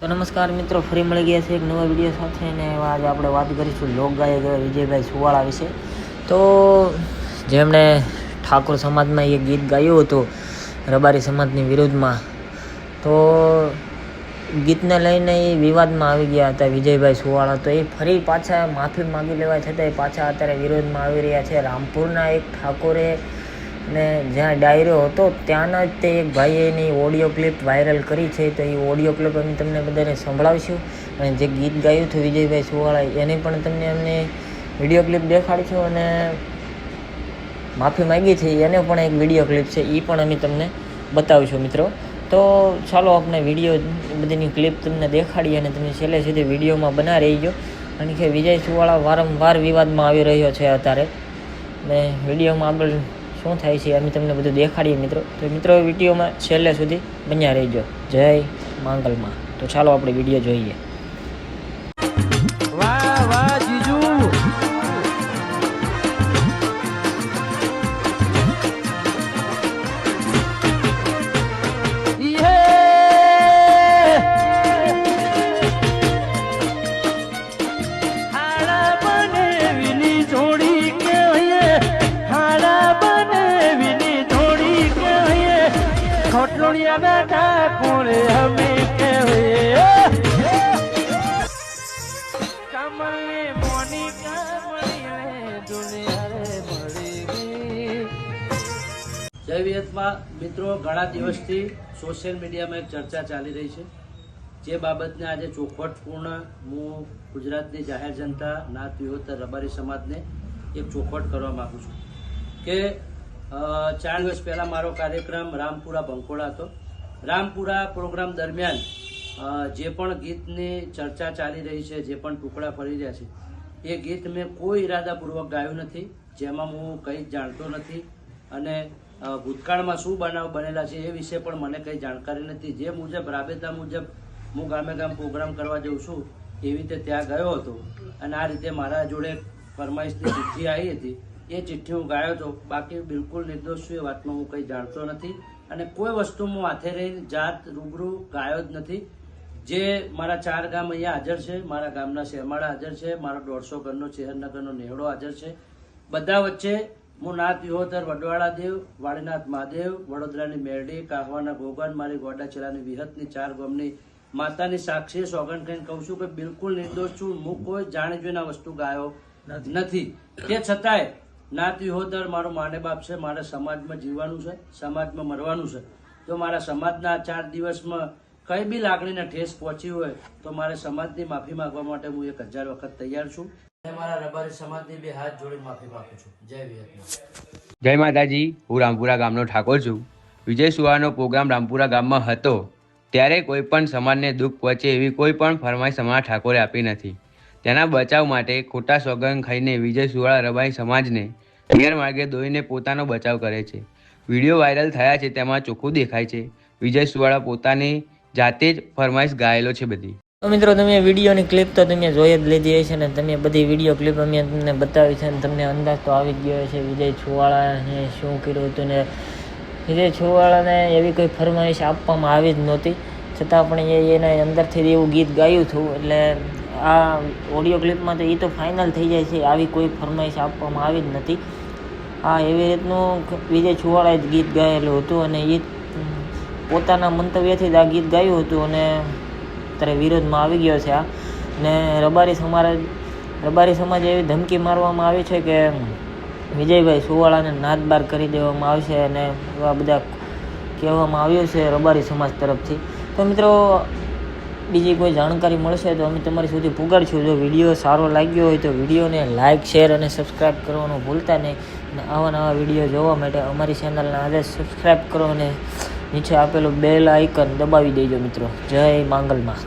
તો નમસ્કાર મિત્રો, ફરી મળી ગયા છે એક નવા વીડિયો સાથે અને આજે આપણે વાત કરીશું લોકગાયક વિજયભાઈ સુવાળા વિશે. તો જેમણે ઠાકોર સમાજમાં એક ગીત ગાયું હતું, રબારી સમાજની વિરુદ્ધમાં, તો ગીતને લઈને એ વિવાદમાં આવી ગયા હતા વિજયભાઈ સુવાળા. તો એ ફરી પાછા માફી માગી લેવા છતાં એ પાછા અત્યારે વિરોધમાં આવી રહ્યા છે. રામપુરના એક ઠાકોરે ને જ્યાં ડાયરો હતો ત્યાંના જ તે એક ભાઈએ એની ઓડિયો ક્લિપ વાયરલ કરી છે. તો એ ઓડિયો ક્લિપ અમે તમને બધાને સંભળાવીશું. અને જે ગીત ગાયું હતું વિજયભાઈ સુવાળા એની પણ તમને અમને વીડિયો ક્લિપ દેખાડીશું અને માફી માગી છે, એને પણ એક વીડિયો ક્લિપ છે એ પણ અમે તમને બતાવીશું મિત્રો. તો ચાલો આપણે વીડિયો બધીની ક્લિપ તમને દેખાડી અને તમે છેલ્લે સુધી વિડીયોમાં બના રહીજો. કારણ કે વિજય સુવાળા વારંવાર વિવાદમાં આવી રહ્યો છે અત્યારે. ને વિડીયોમાં આગળ શું થાય છે અમે તમને બધું દેખાડીએ મિત્રો. તો મિત્રો, વિડીયોમાં છેલ્લે સુધી બન્યા રહીજો. જય માંગલમાં. તો ચાલો આપણે વીડિયો જોઈએ. વિહતમાં મિત્રો, ઘણા દિવસથી સોશિયલ મીડિયામાં એક ચર્ચા ચાલી રહી છે. જે બાબતને આજે ચોખવટપૂર્ણ હું ગુજરાતની જાહેર જનતા, નાત વિહોતર રબારી સમાજને એક ચોખવટ કરવા માગું છું કે ચાર દિવસ પહેલા મારો કાર્યક્રમ રામપુરા બંકોળા હતો. રામપુરા પ્રોગ્રામ દરમિયાન જે પણ ગીતની ચર્ચા ચાલી રહી છે, જે પણ ટુકડા ફરી રહ્યા છે, એ ગીત મેં કોઈ ઇરાદાપૂર્વક ગાયું નથી. જેમાં હું કંઈ જાણતો નથી અને ભૂતકાળમાં શું બનાવ બનેલા છે એ વિશે પણ મને કંઈ જાણકારી નથી. જે મુજબ, રાબેતા મુજબ હું ગામે ગામ પ્રોગ્રામ કરવા જઉં છું, એવી રીતે ત્યાં ગયો હતો. અને આ રીતે મારા જોડે ફરમાઈશની ચિઠ્ઠી આવી હતી. એ ચિઠ્ઠી હું ગાયો હતો બાકી બિલકુલ નિર્દોષ છું એ વાતમાં હું કંઈ જાણતો નથી. અને કોઈ વસ્તુ હું હાથે રહીને જાત રૂબરૂ ગાયો જ નથી. જે મારા ચાર ગામ અહીંયા હાજર છે મારા ગામના શેરમાળા હાજર છે મારો દોઢસો ઘરનો ચેહરનગરનો નેહડો હાજર છે. બધા વચ્ચે હું નાથ વિહોતર વડવાળા દેવ વાડીનાથ મહાદેવ વડોદરાની મેરડી કાહવાના ગોગન મારી ગોડાચેરાની વિહતની ચાર ગામની માતાની સાક્ષી સોગંદ કહીને કહું છું કે બિલકુલ નિર્દોષ છું. હું કોઈ જાણી જોઈને વસ્તુ ગાયો નથી. તે છતાંય નાત વિહોતર મારો માને બાપ છે, મારે સમાજમાં જીવવાનું છે, સમાજમાં મરવાનું છે. જો મારા સમાજના ચાર દિવસમાં કઈ બી લાગણીને ઠેસ પહોંચી હોય, તો મારે સમાજની માફી માંગવા માટે હું એક હજાર વખત તૈયાર છું. મારા રબારી સમાજની બે હાથ જોડી માફી માંગુ છું. જય જય માતાજી. હું રામપુરા ગામનો ઠાકોર છું. વિજય સુવાનો પ્રોગ્રામ રામપુરા ગામમાં હતો, ત્યારે કોઈ પણ સમાજને દુઃખ પહોંચે એવી કોઈ પણ ફરમાઈશ અમારા ઠાકોરે આપી નથી. તેના બચાવ માટે ખોટા સોગંદ ખાઈને વિજય સુવાળા રબાઈ સમાજને ગેરમાર્ગે દોઈને પોતાનો બચાવ કરે છે. વીડિયો વાયરલ થયા છે, તેમાં ચોખ્ખું દેખાય છે. વિજય સુવાળા પોતાની જાતે જ ફરમાઈશ ગાયેલો છે બધી. મિત્રો, તમે વિડીયોની ક્લિપ તો તમે જોઈ જ લીધી હશે ને તમે બધી વીડિયો ક્લિપ અમે તમને બતાવી છે ને તમને અંદાજ તો આવી જ ગયો છે વિજય છુવાળાને શું કર્યું હતું ને? વિજય છુવાળાને એવી કોઈ ફરમાઈશ આપવામાં આવી જ નહોતી. છતાં પણ એ એને અંદરથી એવું ગીત ગાયું હતું, એટલે આ ઓડિયો ક્લિપમાં તો એ તો ફાઇનલ થઈ જાય છે. આવી કોઈ ફરમાઈશ આપવામાં આવી જ નથી. આ એવી રીતનું વિજય છુવાળાએ જ ગીત ગાયેલું હતું અને એ પોતાના મંતવ્યથી જ આ ગીત ગાયું હતું અને અત્યારે વિરોધમાં આવી ગયો છે આ. ને રબારી સમાજ રબારી સમાજ એવી ધમકી મારવામાં આવી છે કે વિજયભાઈ સુવાળાને નાદબાર કરી દેવામાં આવશે અને એવા બધા કહેવામાં આવ્યું છે રબારી સમાજ તરફથી. તો મિત્રો બીજી કોઈ જાણકારી મળશે તો અમે તમારી સુધી પુગાડશું. જો વીડિયો સારો લાગ્યો હોય તો વિડીયોને લાઇક શેર અને સબસ્ક્રાઈબ કરવાનું ભૂલતા નહીં. અને આવા નવા વીડિયો જોવા માટે અમારી ચેનલને આજે સબસ્ક્રાઈબ કરો અને નીચે આપેલું બેલ આઇકન દબાવી દેજો મિત્રો. જય માંગલમાં.